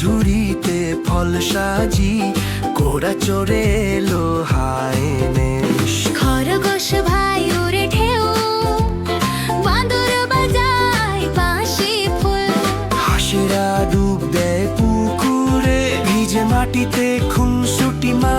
ঝুড়িতে ফল সাজি কোরা চোরে এলো হায় নেশ। খরগোশ ভাই উড়ে ঢেউ বাঁদর বাজায় বাঁশি ফুল। হাসিরা ডুব দেয় পুকুরে ভিজে মাটিতে মা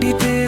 মাটিতে